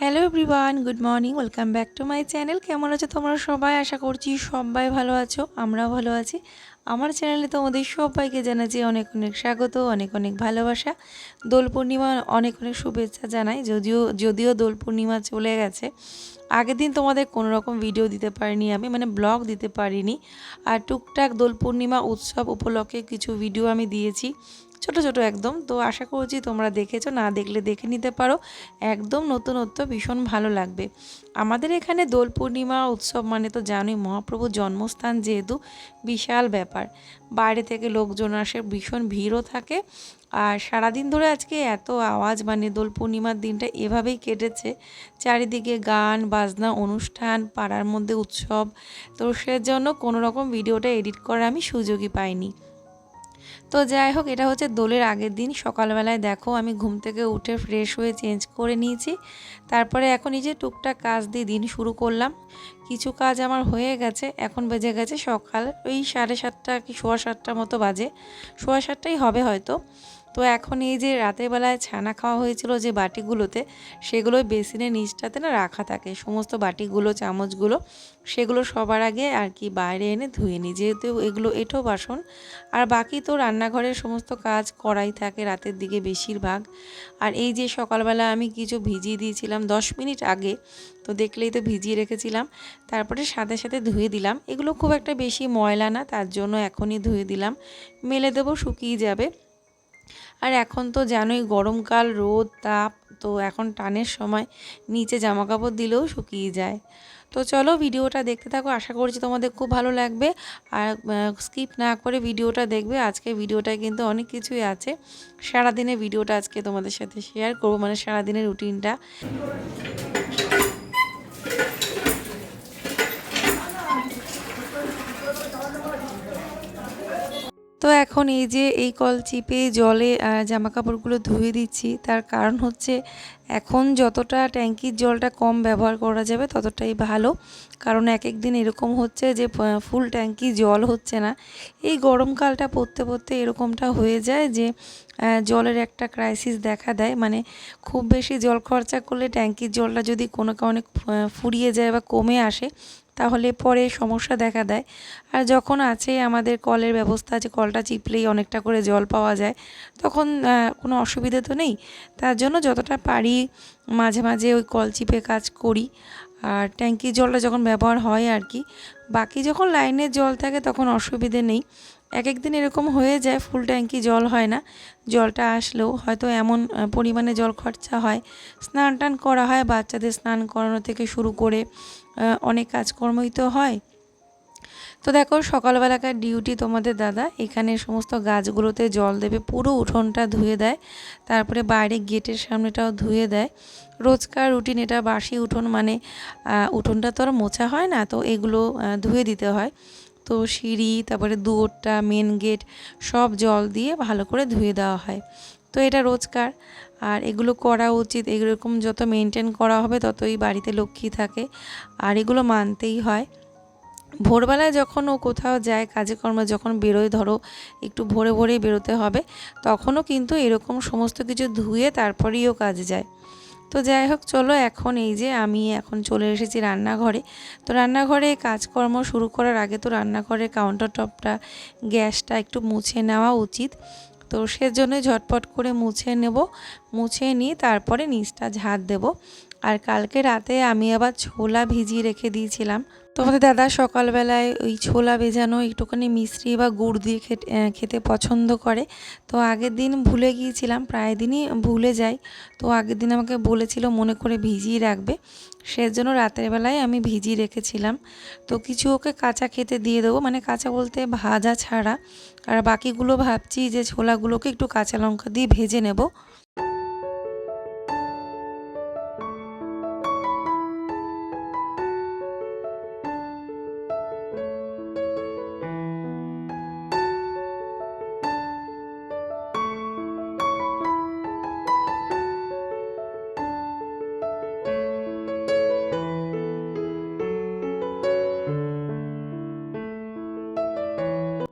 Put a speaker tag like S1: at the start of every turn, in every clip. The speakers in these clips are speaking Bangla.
S1: Hello everyone good morning welcome back to my channel কেমন আছো তোমরা সবাই? আশা করছি সবাই ভালো আছো, আমরাও ভালো আছি। আমার চ্যানেলে তোমাদের সবাইকে জানাচ্ছি অনেক অনেক স্বাগত, অনেক অনেক ভালোবাসা। দোল পূর্ণিমা অনেক অনেক শুভেচ্ছা জানাই, যদিও যদিও দোল পূর্ণিমা চলে গেছে। আগের দিন তোমাদের কোনো রকম ভিডিও দিতে পারিনি আমি মানে ব্লগ দিতে পারিনি। আর টুকটাক দোল পূর্ণিমা উৎসব উপলক্ষে কিছু ভিডিও আমি দিয়েছি। ছোট ছোট একদম। তো আশা করছি তোমরা দেখেছ, না দেখলে দেখে নিতে পারো। একদম নতুনত্ব ভীষণ ভালো লাগবে। আমাদের এখানে দোল পূর্ণিমা উৎসব মানে তো জানোই, মহাপ্রভুর জন্মস্থান যেহেতু বিশাল ব্যাপার। বাইরে থেকে লোকজন আসে, ভীষণ ভিড়ও থাকে। আর সারাদিন ধরে আজকে এত আওয়াজ মানে দোল পূর্ণিমার দিনটা এভাবেই কেটেছে। চারিদিকে গান, বাজনা, অনুষ্ঠান, পাড়ার মধ্যে উৎসব। তো সেজন্য কোনো রকম ভিডিওটা এডিট করার আমি সুযোগই পাইনি। তো যাই হোক, এটা হচ্ছে দোলের আগের দিন। সকালবেলায় দেখো, আমি ঘুম থেকে উঠে ফ্রেশ হয়ে চেঞ্জ করে নিয়েছি। তারপরে এখন এই যে টুকটাক কাজ দিয়ে দিন শুরু করলাম। কিছু কাজ আমার হয়ে গেছে, এখন বেজে গেছে সকাল। ওই সাড়ে সাতটা কি, সোয়া সাতটার মতো বাজে। সোয়া সাতটাই হবে হয়তো। তো এখন এই যে রাতের বেলায় ছানা খাওয়া হয়েছিল যে বাটিগুলোতে, সেগুলো বেসিনের নিচটাতে না রাখা থাকে। সমস্ত বাটিগুলো, চামচগুলো, সেগুলো সবার আগে আর কি বাইরে এনে ধুয়ে নিই। যেহেতু এগুলো এঁটো বাসন, আর বাকি তো রান্নাঘরের সমস্ত কাজ করাই থাকে রাতের দিকে বেশিরভাগ। আর এই যে সকালবেলা আমি কিছু ভিজিয়ে দিয়েছিলাম দশ মিনিট আগে, তো দেখলেই তো ভিজিয়ে রেখেছিলাম। তারপরে সাথে সাথে ধুয়ে দিলাম। এগুলো খুব একটা বেশি ময়লা না, তার জন্য এখনই ধুয়ে দিলাম। মেলে দেবো শুকিয়ে যাবে। আর এখন তো জানোই গরমকাল, রোদ, তাপ, তো এখন টানের সময় নিচে জামা কাপড় দিলেও শুকিয়ে যায়। তো চলো ভিডিওটা দেখতে থাকো, আশা করছি তোমাদের খুব ভালো লাগবে। আর স্কিপ না করে ভিডিওটা দেখবে আজকে ভিডিওটায় কিন্তু অনেক কিছুই আছে। সারাদিনের ভিডিওটা আজকে তোমাদের সাথে শেয়ার করব মানে সারাদিনের রুটিনটা তো এখন এই যে এই কল চিপে জলে জামা কাপড়গুলো ধুয়ে দিচ্ছি, তার কারণ হচ্ছে এখন যতটা ট্যাঙ্কির জলটা কম ব্যবহার করা যাবে ততটাই ভালো। কারণ এক এক দিন এরকম হচ্ছে যে ফুল ট্যাঙ্কি জল হচ্ছে না। এই গরমকালটা পড়তে পড়তে এরকমটা হয়ে যায় যে জলের একটা ক্রাইসিস দেখা দেয়। মানে খুব বেশি জল খরচা করলে ট্যাঙ্কির জলটা যদি কোনো কারণে ফুরিয়ে যায় বা কমে আসে তাহলে পরে সমস্যা দেখা দেয়। আর যখন আছে আমাদের কলের ব্যবস্থা আছে কলটা চিপলেই অনেকটা করে জল পাওয়া যায়, তখন কোনো অসুবিধে তো নেই। তার জন্য যতটা পারি মাঝে মাঝে ওই কল চিপে কাজ করি। আর ট্যাঙ্কির জলটা যখন ব্যবহার হয় আর কি, বাকি যখন লাইনের জল থাকে তখন অসুবিধে নেই। এক এক দিন এরকম হয়ে যায়, ফুল ট্যাঙ্কি জল হয় না। জলটা আসলেও হয়তো এমন পরিমাণে জল খরচা হয়। স্নান টান করা হয়, বাচ্চাদের স্নান করানো থেকে শুরু করে অনেক কাজকর্মই তো হয়। তো দেখো, সকালবেলাকার ডিউটি তোমাদের দাদা। এখানে সমস্ত গাছগুলোতে জল দেবে, পুরো উঠোনটা ধুয়ে দেয়। তারপরে বাইরে গেটের সামনেটাও ধুয়ে দেয়। রোজকার রুটিন এটা বাসি উঠোন মানে উঠোনটা তো আর মোছা হয় না, তো এগুলো ধুয়ে দিতে হয়। তো সিঁড়ি, তারপরে দুয়ারটা মেন গেট সব জল দিয়ে ভালো করে ধুয়ে দেওয়া হয়। তো এটা রোজকার। আর এগুলো করা উচিত। এরকম যত মেনটেন করা হবে ততই বাড়িতে লক্ষ্মী থাকে। আর এগুলো মানতেই হয়। ভোরবেলায় যখন ও কোথাও যায় কাজে কর্মে যখন বেরোয়, ধরো একটু ভোরে ভোরেই বেরোতে হবে, তখনও কিন্তু এরকম সমস্ত কিছু ধুয়ে তারপরেই ও কাজে যায়। তো যাই হোক, চলো এখন এই যে আমি এখন চলে এসেছি রান্নাঘরে। তো রান্নাঘরে কাজকর্ম শুরু করার আগে তো রান্নাঘরের কাউন্টার টপটা গ্যাসটা একটু মুছে নেওয়া উচিত। তো সেজন্য ঝটপট করে মুছে নেব মুছে নিয়ে তারপরে নিচটা ঝাড় দেব। আর কালকে রাতে আমি আবার ছোলা ভিজিয়ে রেখে দিয়েছিলাম। তোমাদের দাদা সকালবেলায় ওই ছোলা ভেজানো একটুখানি মিশ্রি বা গুড় দিয়ে খেতে পছন্দ করে। তো আগের দিন ভুলে গিয়েছিলাম, প্রায় দিনই ভুলে যাই। তো আগের দিন আমাকে বলেছিল মনে করে ভিজিয়ে রাখবে। সেজন্য রাতের বেলায় আমি ভিজিয়ে রেখেছিলাম। তো কিছু ওকে কাঁচা খেতে দিয়ে দেবো। মানে কাঁচা বলতে ভাজা ছাড়া। আর বাকিগুলো ভাবছি যে ছোলাগুলোকে একটু কাঁচা লঙ্কা দিয়ে ভেজে নেব।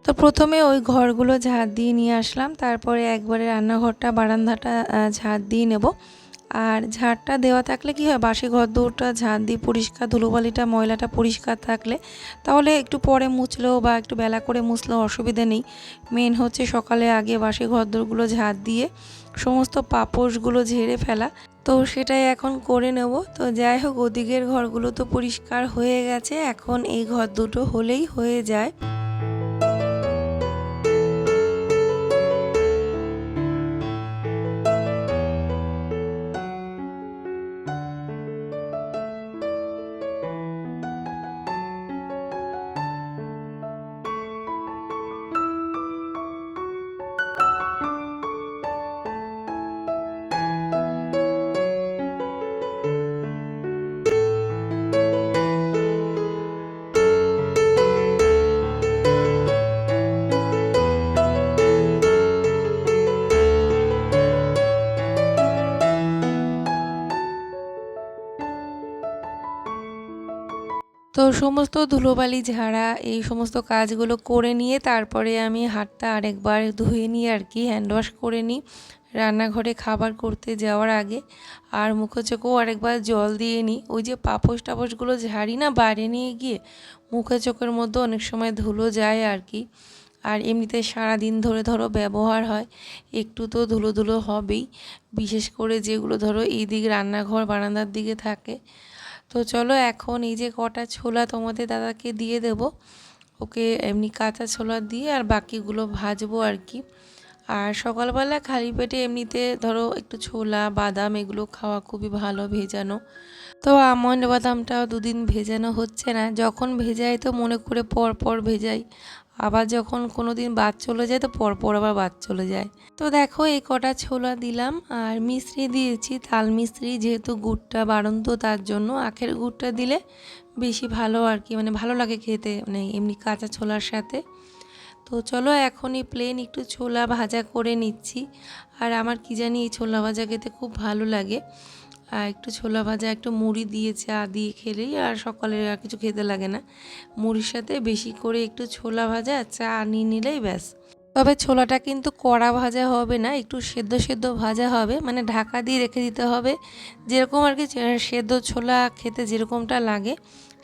S1: তো প্রথমে ওই ঘরগুলো ঝাড় দিয়ে নিয়ে আসলাম, তারপরে একবারে রান্নাঘরটা, বারান্দাটা ঝাড় দিয়ে নেব। আর ঝাড়টা দেওয়া থাকলে কি হয়, বাসি ঘর দৌড়টা ঝাড় দিয়ে পরিষ্কার, ধুলোবালিটা, ময়লাটা পরিষ্কার থাকলে তাহলে একটু পরে মুছলেও বা একটু বেলা করে মুছলেও অসুবিধা নেই। মেন হচ্ছে সকালে আগে বাসি ঘর দৌড়গুলো দিয়ে সমস্ত পাপোশগুলো ঝেড়ে ফেলা। তো সেটাই এখন করে নেব। তো যাই হোক, ওদিকের ঘরগুলো তো পরিষ্কার হয়ে গেছে, এখন এই ঘর দুটো হলেই হয়ে যায়। তো সমস্ত ধুলোবালি ঝাড়া, এই সমস্ত কাজগুলো করে নিয়ে তারপরে আমি হাতটা আরেকবার ধুয়ে নিই আর কি হ্যান্ড ওয়াশ করে নিই। রান্নাঘরে খাবার করতে যাওয়ার আগে আর মুখো চোখেও আরেকবার জল দিয়ে নিই। ওই যে পাপোশ টাপোশগুলো ঝাড়ি না বাইরে নিয়ে গিয়ে মুখে চোখের মধ্যে অনেক সময় ধুলো যায় আর কি। আর এমনিতে সারা দিন ধরে ধরো ব্যবহার হয়, একটু তো ধুলো ধুলো হবেই। বিশেষ করে যেগুলো ধরো এই দিক রান্নাঘর বারান্দার দিকে থাকে। তো চলো এখন এই যে কটা ছোলা তোমাদের দাদাকে দিয়ে দেব। ওকে এমনি কাঁচা ছোলা দিয়ে আর বাকিগুলো ভাজবো আর কি। আর সকালবেলা খালি পেটে এমনিতে ধরো একটু ছোলা, বাদাম এগুলো খাওয়া খুবই ভালো ভেজানো। তো আমন্ড বাদামটাও দুদিন ভেজানো হচ্ছে না। যখন ভেজাই তো মনে করে পর পর ভেজাই। আবার যখন কোনো দিন বাদ চলে যায়, তো পরপর আবার বাদ চলে যায়। তো দেখো, এই কটা ছোলা দিলাম আর মিশ্রি দিয়েছি। তাল মিশ্রি যেহেতু গুড়টা বাড়ন্ত, তার জন্য আখের গুড়টা দিলে বেশি ভালো আর কি মানে ভালো লাগে খেতে মানে এমনি কাঁচা ছোলার সাথে। তো চলো, এখনই প্লেন একটু ছোলা ভাজা করে নিচ্ছি। আর আমার কি জানি এই ছোলা ভাজা খেতে খুব ভালো লাগে। একটু ছোলা ভাজা, একটু মুড়ি দিয়ে চা দিয়ে খেলেই আর সকালে আর কিছু খেতে লাগে না। মুড়ির সাথে বেশি করে একটু ছোলা ভাজা চা নিয়ে নিলেই ব্যাস। তবে ছোলাটা কিন্তু কড়া ভাজা হবে না, একটু সেদ্ধ সেদ্ধ ভাজা হবে মানে ঢাকা দিয়ে রেখে দিতে হবে। যেরকম আর কি, সেদ্ধ ছোলা খেতে যেরকমটা লাগে।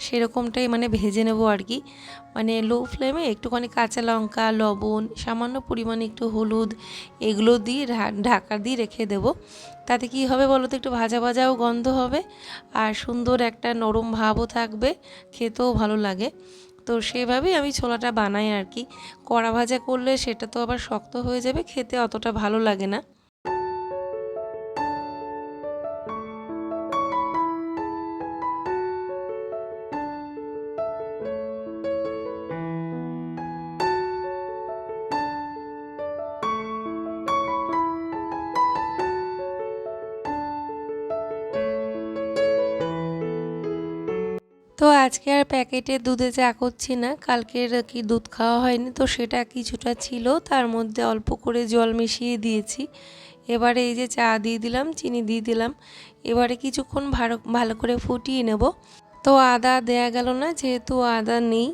S1: সেরকমটাই মানে ভেজে নেব আর কি। মানে লো ফ্লেমে একটুখানি কাঁচা লঙ্কা, লবণ, সামান্য পরিমাণে একটু হলুদ এগুলো দিয়ে ঢাকা দিয়ে রেখে দেব। তাতে কি হবে বলো তো, একটু ভাজা ভাজাও গন্ধ হবে আর সুন্দর একটা নরম ভাবও থাকবে, খেতেও ভালো লাগে। তো সেভাবেই আমি ছোলাটা বানাই আর কি। কড়া ভাজা করলে সেটা তো আবার শক্ত হয়ে যাবে, খেতে অতটা ভালো লাগে না। আজকে আর প্যাকেটে দুধে চা করছি না। কালকের কি দুধ খাওয়া হয়নি, তো সেটা কিছুটা ছিল। তার মধ্যে অল্প করে জল মিশিয়ে দিয়েছি। এবারে এই যে চা দিয়ে দিলাম, চিনি দিয়ে দিলাম। এবারে কিছুক্ষণ ভালো ভালো করে ফুটিয়ে নেব। তো আদা দেয়া গেল না, যেহেতু আদা নেই।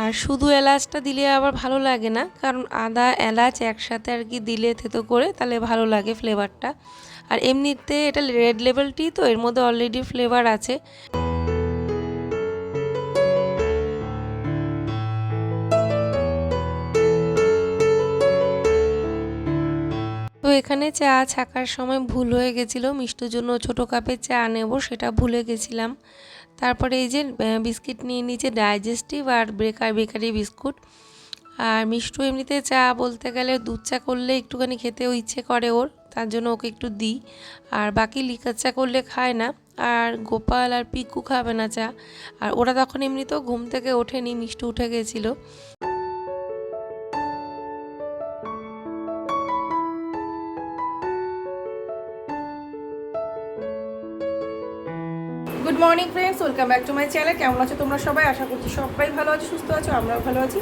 S1: আর শুধু এলাচটা দিলে আবার ভালো লাগে না, কারণ আদা, এলাচ একসাথে আর কি দিলে থেতো করে, তাহলে ভালো লাগে ফ্লেভারটা আর এমনিতে এটা রেড লেভেল টি তো, এর মধ্যে অলরেডি ফ্লেভার আছে। এখানে চা ছাকার সময় ভুল হয়ে গেছিল। মিষ্টির জন্য ছোটো কাপের চা নেব, সেটা ভুলে গেছিলাম। তারপরে এই যে বিস্কিট নিয়ে নিচে ডাইজেস্টিভ আর বেকার বেকারি বিস্কুট। আর মিষ্টু এমনিতে চা বলতে গেলে দুধ চা করলে একটুখানি খেতেও ইচ্ছে করে ওর, তার জন্য ওকে একটু দিই। আর বাকি লিকার চা করলে খায় না। আর গোপাল আর পিকু খাবে না চা। আর ওরা তখন এমনিতেও ঘুম থেকে ওঠেনি, মিষ্টু উঠে গেছিল।
S2: Morning friends, welcome back to my channel. কেমন আছো তোমরা সবাই? আশা করছি সবাই ভালো আছো, সুস্থ আছো, আমরাও ভালো আছি।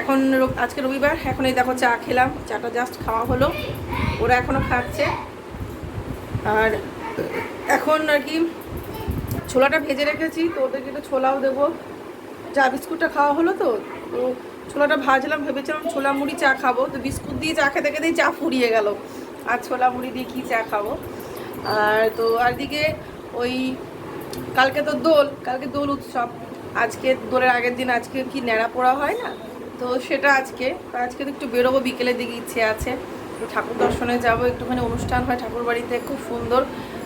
S2: এখন আজকে রবিবার, এখন এই দেখো চা খেলাম, চাটা জাস্ট খাওয়া হলো। ওরা এখনও খাচ্ছে। আর এখন আর কি ছোলাটা ভেজে রেখেছি, তো ওদেরকে একটু ছোলাও দেবো। চা বিস্কুটটা খাওয়া হলো তো তো ছোলাটা ভাজলাম, ভেবেছিলাম ছোলা মুড়ি চা খাব, তো বিস্কুট দিয়ে চা খেতে খেতেই চা ফুরিয়ে গেল। আর ছোলা মুড়ি দিয়ে কী চা খাব? আর তো, আর দিকে ওই কালকে তো দোল, কালকে দোল উৎসব। আজকে দোলের আগের দিন আজকে কি ন্যাড়া পোড়া হয় না? তো সেটা আজকে। আজকে তো একটু বেরোবো, বিকেলের দিকে ইচ্ছে আছে। তো ঠাকুর দর্শনে যাব, একটুখানি অনুষ্ঠান হয় ঠাকুর বাড়িতে, খুব সুন্দর।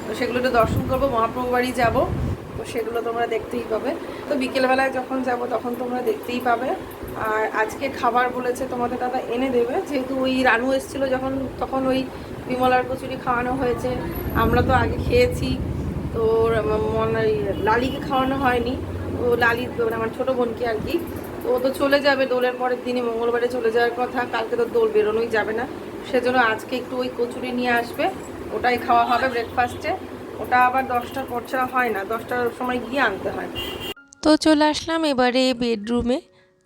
S2: তো সেগুলো একটু দর্শন করব মহাপ্রভু বাড়ি যাব। তো সেগুলো তোমরা দেখতেই পাবে। তো বিকেলবেলায় যখন যাব, তখন তোমরা দেখতেই পাবে। আর আজকে খাবার বলেছে তোমাদের দাদা, এনে দেবে। যেহেতু ওই রানু এসেছিল যখন, তখন ওই বিমলার কচুরি খাওয়ানো হয়েছে। আমরা তো আগে খেয়েছি। তো লালিকে খাওয়ানো হয়নি। ও লালি আমার ছোটো বোনকে আর কি। তো ও তো চলে যাবে দোলের পরের দিনে মঙ্গলবারে চলে যাওয়ার কথা। কালকে তো দোল বেরোনোই যাবে না। সেজন্য আজকে একটু ওই কচুরি নিয়ে আসবে। ওটাই খাওয়া হবে ব্রেকফাস্টে ওটা আবার দশটার পর ছাড়া হয় না। দশটার সময় গিয়ে আনতে হয়।
S1: তো চলে আসলাম এবারে বেডরুমে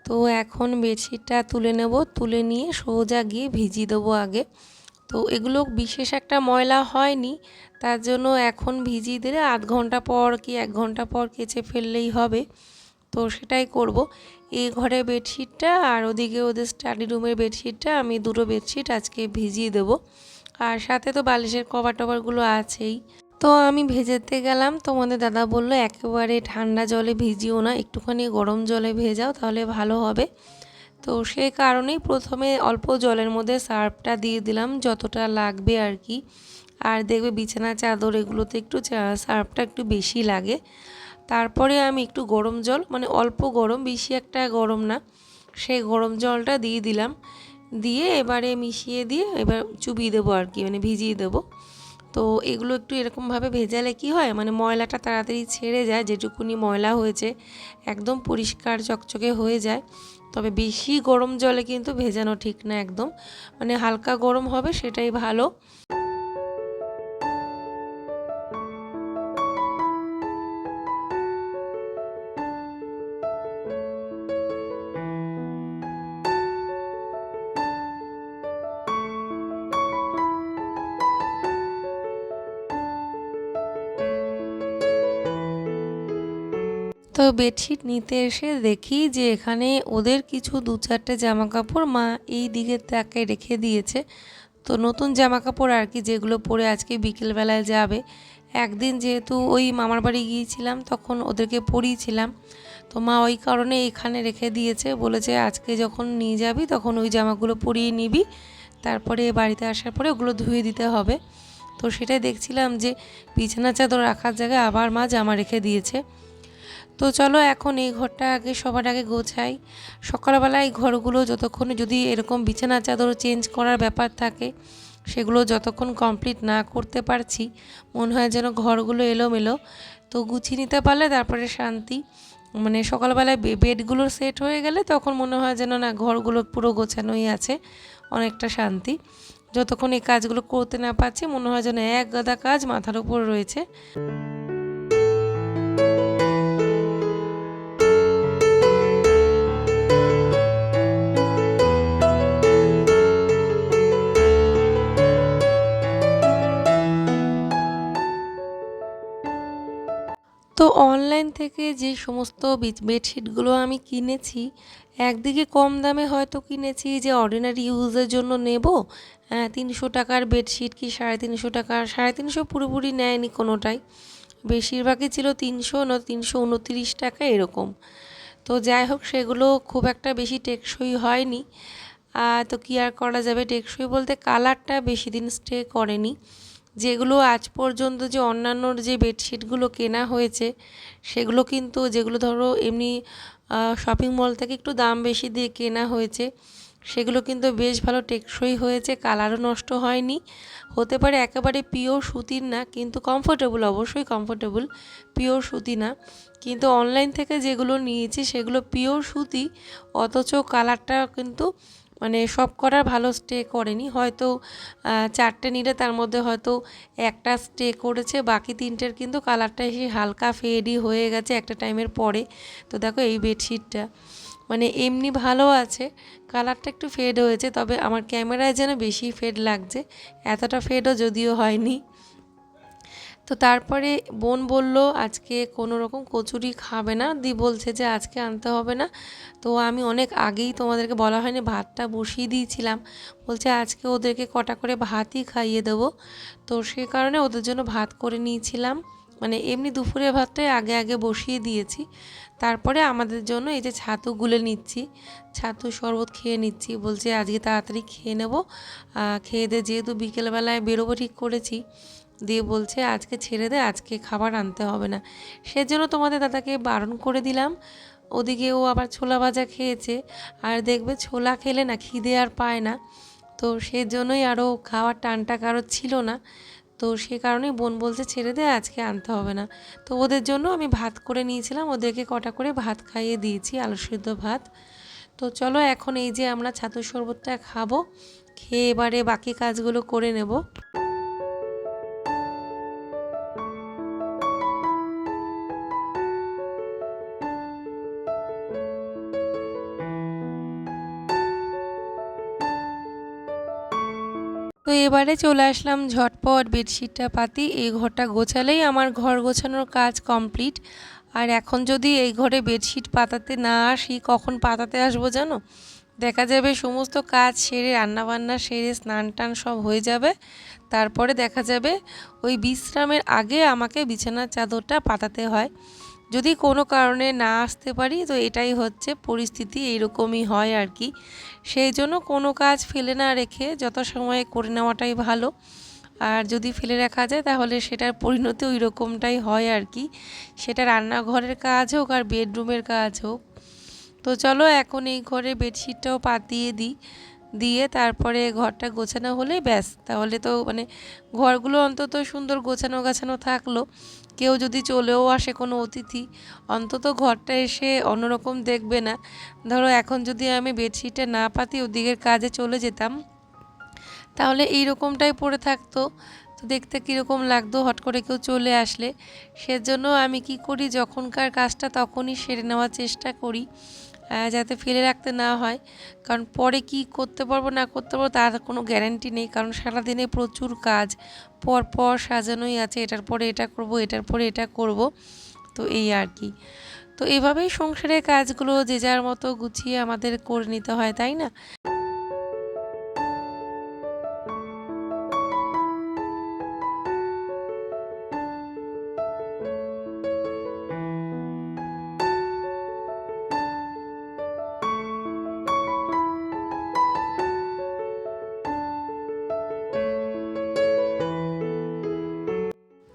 S1: তো এখন বেডশিটটা তুলে নেব। তুলে নিয়ে সোজা গিয়ে ভিজিয়ে দেবো আগে। তো এগুলো বিশেষ একটা ময়লা হয়নি। তার জন্য এখন ভিজিয়ে দিলে আধ ঘণ্টা পর কি এক ঘণ্টা পর কেচে ফেললেই হবে। তো সেটাই করব। এই ঘরে বেডশিটটা আর ওদিকে ওদের স্টাডি রুমের বেডশিটটা আমি দুটো বেডশিট আজকে ভিজিয়ে দেব। আর সাথে তো বালিশের কভার টভারগুলো আছেই। তো আমি ভেজাতে গেলাম। তোমাদের দাদা বলল, একেবারে ঠান্ডা জলে ভিজিও না। একটুখানি গরম জলে ভেজাও, তাহলে ভালো হবে। তো সেই কারণেই প্রথমে অল্প জলের মধ্যে সার্ফটা দিয়ে দিলাম যতটা লাগবে আর কি। আর দেখবে বিছানা, চাদর এগুলোতে একটু সার্ফটা একটু বেশি লাগে। তারপরে আমি একটু গরম জল মানে অল্প গরম, বেশি একটা গরম না, সেই গরম জলটা দিয়ে দিলাম। দিয়ে এবারে মিশিয়ে দিয়ে এবার চুবিয়ে দেবো আর কি মানে ভিজিয়ে দেবো। তো এগুলো একটু এরকমভাবে ভেজালে কি হয় মানে ময়লাটা তাড়াতাড়ি ছেড়ে যায়, যেটুকুনি ময়লা হয়েছে একদম পরিষ্কার চকচকে হয়ে যায়। তবে বেশি গরম জলে কিন্তু ভেজানো ঠিক না একদম। মানে হালকা গরম হবে সেটাই ভালো। তো বেডশিট নিতে এসে দেখি যে এখানে ওদের কিছু দু চারটে জামা কাপড় মা এই দিকে তাকে রেখে দিয়েছে। তো নতুন জামা কাপড় আর কি যেগুলো পরে আজকে বিকেলবেলায় যাবে। একদিন যেহেতু ওই মামার বাড়ি গিয়েছিলাম তখন ওদেরকে পরিয়েছিলাম। তো মা ওই কারণে এখানে রেখে দিয়েছে। বলেছে আজকে যখন নিয়ে যাবি তখন ওই জামাগুলো পরিয়ে নিবি। তারপরে বাড়িতে আসার পরে ওগুলো ধুয়ে দিতে হবে। তো সেটাই দেখছিলাম যে বিছানা চাদর রাখার জায়গায় আবার মা জামা রেখে দিয়েছে। তো চলো এখন এই ঘরটা আগে সবার আগে গোছাই। সকালবেলা এই ঘরগুলো যতক্ষণ যদি এরকম বিছানা চাদর চেঞ্জ করার ব্যাপার থাকে, সেগুলো যতক্ষণ কমপ্লিট না করতে পারছি, মনে হয় যেন ঘরগুলো এলোমেলো। তো গুছিয়ে নিতে পারলে তারপরে শান্তি। মানে সকালবেলায় বে- বেডগুলো সেট হয়ে গেলে তখন মনে হয় যেন না ঘরগুলো পুরো গোছানোই আছে, অনেকটা শান্তি। যতক্ষণ এই কাজগুলো করতে না পারছি, মনে হয় যেন এক গাদা কাজ মাথার উপর রয়েছে। তো অনলাইন থেকে যে সমস্ত বেডশিটগুলো আমি কিনেছি, একদিকে কম দামে হয়তো কিনেছি যে অর্ডিনারি ইউজের জন্য নেব। তিনশো টাকার বেডশিট কি সাড়ে তিনশো টাকার সাড়ে তিনশো পুরোপুরি নেয়নি কোনোটাই। বেশিরভাগই ছিল তিনশো না তিনশো উনতিরিশ টাকা এরকম। তো যাই হোক, সেগুলো খুব একটা বেশি টেকসই হয়নি। তো কি আর করা যাবে? টেকসই বলতে কালারটা বেশি দিন স্টে করেনি। যেগুলো আজ পর্যন্ত যে অন্যান্যর যে বেডশিটগুলো কেনা হয়েছে, সেগুলো কিন্তু যেগুলো ধরো এমনি শপিং মল থেকে একটু দাম বেশি দিয়ে কেনা হয়েছে, সেগুলো কিন্তু বেশ ভালো টেকসই হয়েছে, কালারও নষ্ট হয়নি। হতে পারে একেবারে পিওর সুতির না, কিন্তু কমফোর্টেবল অবশ্যই কমফোর্টেবল পিওর সুতি না। কিন্তু অনলাইন থেকে যেগুলো নিয়েছি, সেগুলো পিওর সুতি, অথচ কালারটা কিন্তু মানে সব কটা ভালো স্টে করেনি। হয়তো চারটে নিলে তার মধ্যে হয়তো একটা স্টে করেছে, বাকি তিনটের কিন্তু কালারটা এসে হালকা ফেডই হয়ে গেছে একটা টাইমের পরে। তো দেখো এই বেডশিটটা মানে এমনি ভালো আছে কালারটা একটু ফেড হয়েছে, তবে আমার ক্যামেরায় যেন বেশি ফেড লাগছে, এতটা ফেডও যদিও হয়নি। তো তারপরে বোন বলল, আজকে কোনো রকম কচুরি খাবে না। দি বলছে যে, আজকে আনতে হবে না। তো আমি অনেক আগেই তোমাদেরকে বলা হয়নি, ভাতটা বসিয়ে দিয়েছিলাম। বলছে, আজকে ওদেরকে কটা করে ভাতই খাইয়ে দেবো। তো সে কারণে ওদের জন্য ভাত করে নিয়েছিলাম। মানে এমনি দুপুরের ভাতটাই আগে আগে বসিয়ে দিয়েছি। তারপরে আমাদের জন্য এই যে ছাতু গুলে নিচ্ছি, ছাতু শরবত খেয়ে নিচ্ছি। বলছে, আজকে তাড়াতাড়ি খেয়ে নেব। খেয়ে দিয়ে যেহেতু বিকেলবেলায় বেরোবো ঠিক করেছি। দিয়ে বলছে, আজকে ছেড়ে দে, আজকে খাবার আনতে হবে না। সেজন্য তোমাদের দাদাকে বারণ করে দিলাম। ওদিকে ও আবার ছোলা ভাজা খেয়েছে। আর দেখবে ছোলা খেলে না খিদে আর পায় না। তো সেজন্যই আরও খাওয়ার টানটা কারও ছিল না। তো সে কারণেই বোন বলছে, ছেড়ে দে, আজকে আনতে হবে না। তো ওদের জন্য আমি ভাত করে নিয়েছিলাম। ওদেরকে কটা করে ভাত খাইয়ে দিয়েছি, আলু সিদ্ধ ভাত। তো চলো এখন এই যে আমরা ছাতু শরবতটা খাব, খেয়ে এবারে বাকি কাজগুলো করে নেব। এবারে চলে আসলাম ঝটপট বেডশিটটা পাতি, এই ঘরটা গোছালেই আমার ঘর গোছানোর কাজ কমপ্লিট। আর এখন যদি এই ঘরে বেডশিট পাতাতে না আসি, কখন পাতাতে আসব জানো? দেখা যাবে সমস্ত কাজ সেরে, রান্নাবান্না সেরে স্নান টান সব হয়ে যাবে। তারপরে দেখা যাবে ওই বিশ্রামের আগে আমাকে বিছানার চাদরটা পাতাতে হয়। যদি কোনো কারণে না আসতে পারি, তো এটাই হচ্ছে পরিস্থিতি, এইরকমই হয় আর কি। সেই জন্য কোনো কাজ ফেলে না রেখে যত সময়ে করে নেওয়াটাই ভালো। আর যদি ফেলে রাখা যায়, তাহলে সেটার পরিণতি ওই রকমটাই হয় আর কি। সেটা রান্নাঘরের কাজ হোক আর বেডরুমের কাজ হোক। তো চলো এখন এই ঘরে বেডশিটটাও পাতিয়ে দিই। দিয়ে তারপরে ঘরটা গোছানো হলেই ব্যাস। তাহলে তো মানে ঘরগুলো অন্তত সুন্দর গোছানো গাছানো থাকল। কেউ যদি চলেও আসে কোনো অতিথি, অন্তত ঘরটা এসে অন্যরকম দেখবে না। ধরো এখন যদি আমি বেডশিটটা না পাতি ওদিকের কাজে চলে যেতাম, তাহলে এই রকমটাই পড়ে থাকতো। তো দেখতে কীরকম লাগতো হট করে কেউ চলে আসলে। সেজন্য আমি কি করি, যখনকার কাজটা তখনই সেরে নেওয়ার চেষ্টা করি। যাতে ফেলে রাখতে না হয়। কারণ পরে কি করতে পারব, না করতে পারব তার কোনো গ্যারান্টি নেই। কারণ সারাদিনে প্রচুর কাজ পর পর সাজানোই আছে। এটার পরে এটা করব, এটার পরে এটা করব। তো এই আর কি। তো এভাবেই সংসারের কাজগুলো যে যার মতো গুছিয়ে আমাদের করে নিতে হয়, তাই না?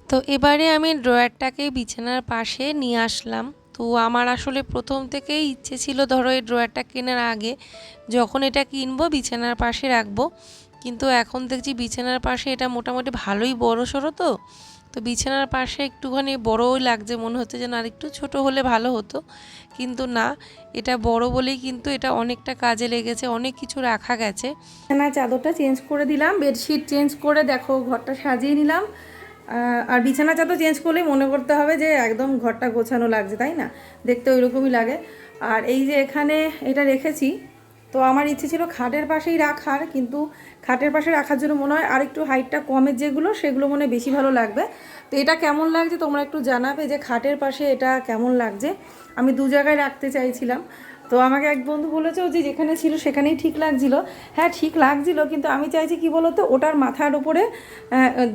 S1: তো এবারে আমি ড্রয়ারটাকে বিছানার পাশে নিয়ে আসলাম। তো আমার আসলে প্রথম থেকেই ইচ্ছে ছিল ধরো এই ড্রয়ারটা কেনার আগে যখন এটা কিনবো বিছানার পাশে রাখব। কিন্তু এখন দেখছি বিছানার পাশে এটা মোটামুটি ভালোই বড় সড়ো তো। তো বিছানার পাশে একটুখানি বড়ই লাগছে, মনে হচ্ছে যেন আর একটু ছোট হলে ভালো হতো। কিন্তু না, এটা বড় বলেই কিন্তু এটা অনেকটা কাজে লেগেছে, অনেক কিছু রাখা গেছে।
S2: চাদরটা চেঞ্জ করে দিলাম, বেডশিট চেঞ্জ করে দেখো, ঘরটা সাজিয়ে নিলাম। আর বিছানা চাদর চেঞ্জ করলেই মনে করতে হবে যে একদম ঘরটা গোছানো লাগছে, তাই না? দেখতে ওই রকমই লাগে। আর এই যে এখানে এটা রেখেছি, তো আমার ইচ্ছে ছিল খাটের পাশেই রাখার, কিন্তু খাটের পাশে রাখার জন্য মনে হয় আর একটু হাইটটা কমের যেগুলো, সেগুলো মনে বেশি ভালো লাগবে। তো এটা কেমন লাগছে তোমরা একটু জানাবে যে খাটের পাশে এটা কেমন লাগছে? আমি দু জায়গায় রাখতে চাইছিলাম। তো আমাকে এক বন্ধু বলেছে যে যেখানে ছিল সেখানেই ঠিক লাগছিল। হ্যাঁ ঠিক লাগছিল, কিন্তু আমি চাইছি কি বলতো, ওটার মাথার উপরে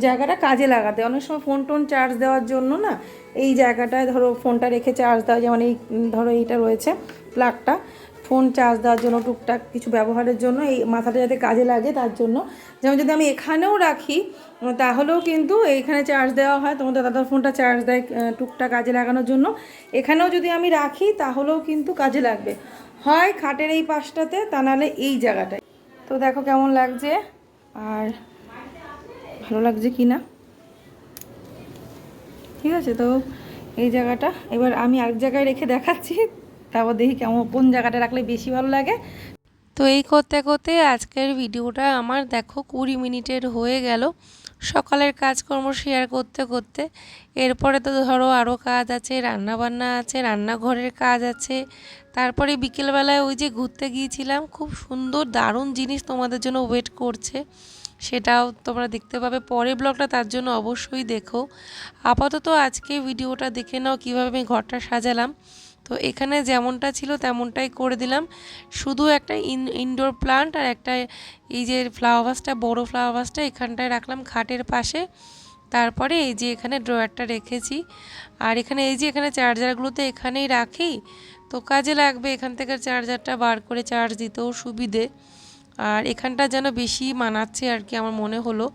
S2: জায়গাটা কাজে লাগাতে। অনেক সময় ফোন টোন চার্জ দেওয়ার জন্য না, এই জায়গাটায় ধরো ফোনটা রেখে চার্জ দেওয়া, যেমন এই, ধরো এইটা রয়েছে প্লাগটা ফোন চার্জ দেওয়ার জন্য, টুকটাক কিছু ব্যবহারের জন্য, এই মাথাটা যাতে কাজে লাগে তার জন্য। যেমন যদি আমি এখানেও রাখি, তাহলেও কিন্তু এইখানে চার্জ দেওয়া হয়। তোমাদের দাদার ফোনটা চার্জ দেয় টুকটাক কাজে লাগানোর জন্য। এখানেও যদি আমি রাখি, তাহলেও কিন্তু কাজে লাগবে। হয় খাটের এই পাশটাতে, তা নাহলে এই জায়গাটায়। তো দেখো কেমন লাগছে। আর ভালো লাগছে কি না? ঠিক আছে, তো এই জায়গাটা। এবার আমি আরেক জায়গায় রেখে দেখাচ্ছি। তারপর দেখি কেমন, কোন জায়গাটা রাখলে বেশি ভালো লাগে।
S1: তো এই করতে করতে আজকের ভিডিওটা আমার দেখো কুড়ি মিনিটের হয়ে গেল। সকালের কাজকর্ম শেয়ার করতে করতে। এরপরে তো ধরো আরও কাজ আছে রান্না বান্না আছে, রান্নাঘরের কাজ আছে। তারপরে বিকেলবেলায় ওই যে ঘুরতে গিয়েছিলাম, খুব সুন্দর, দারুণ জিনিস তোমাদের জন্য ওয়েট করছে। সেটাও তোমরা দেখতে পাবে। পরের ব্লগটা তার জন্য অবশ্যই দেখো। আপাতত আজকে ভিডিওটা দেখে নাও কীভাবে আমি ঘরটা সাজালাম। তো এখানে যেমনটা ছিল তেমনটাই করে দিলাম। শুধু একটা ইন ইনডোর প্লান্ট আর একটা এই যে ফ্লাওয়ার ভাসটা বড়ো ভাসটা এখানটায় রাখলাম খাটের পাশে। তারপরে এই যে এখানে ড্রয়ারটা রেখেছি। আর এখানে এই যে এখানে চার্জারগুলো তো এখানেই রাখি। তো কাজে লাগবে এখান থেকে চার্জারটা বার করে চার্জ দিতেও সুবিধে। আর এখানটা যেন বেশি মানাচ্ছে আর কি আমার মনে হলো।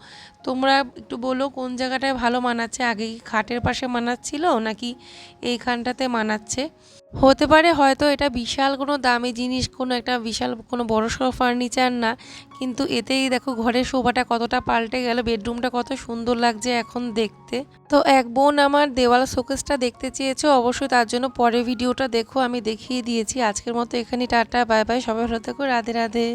S1: তোমরা একটু বলো কোন জায়গাটায় ভালো মানাচ্ছে? আগে কি খাটের পাশে মানাচ্ছিল নাকি এইখানটাতে মানাচ্ছে? হতে পারে হয়তো এটা বিশাল কোনো দামি জিনিস, কোনো একটা বিশাল কোনো বড় সড়ো ফার্নিচার না, কিন্তু এতেই দেখো ঘরের শোভাটা কতটা পাল্টে গেল বেডরুমটা কত সুন্দর লাগছে এখন দেখতে। তো এক বোন আমার দেওয়াল শোকেসটা দেখতে চেয়েছো, অবশ্যই তার জন্য পরে ভিডিওটা দেখো, আমি দেখিয়ে দিয়েছি। আজকের মতো এখানে টাটা বাই বাই সবাই ভালো থেকো, রাধে রাধে।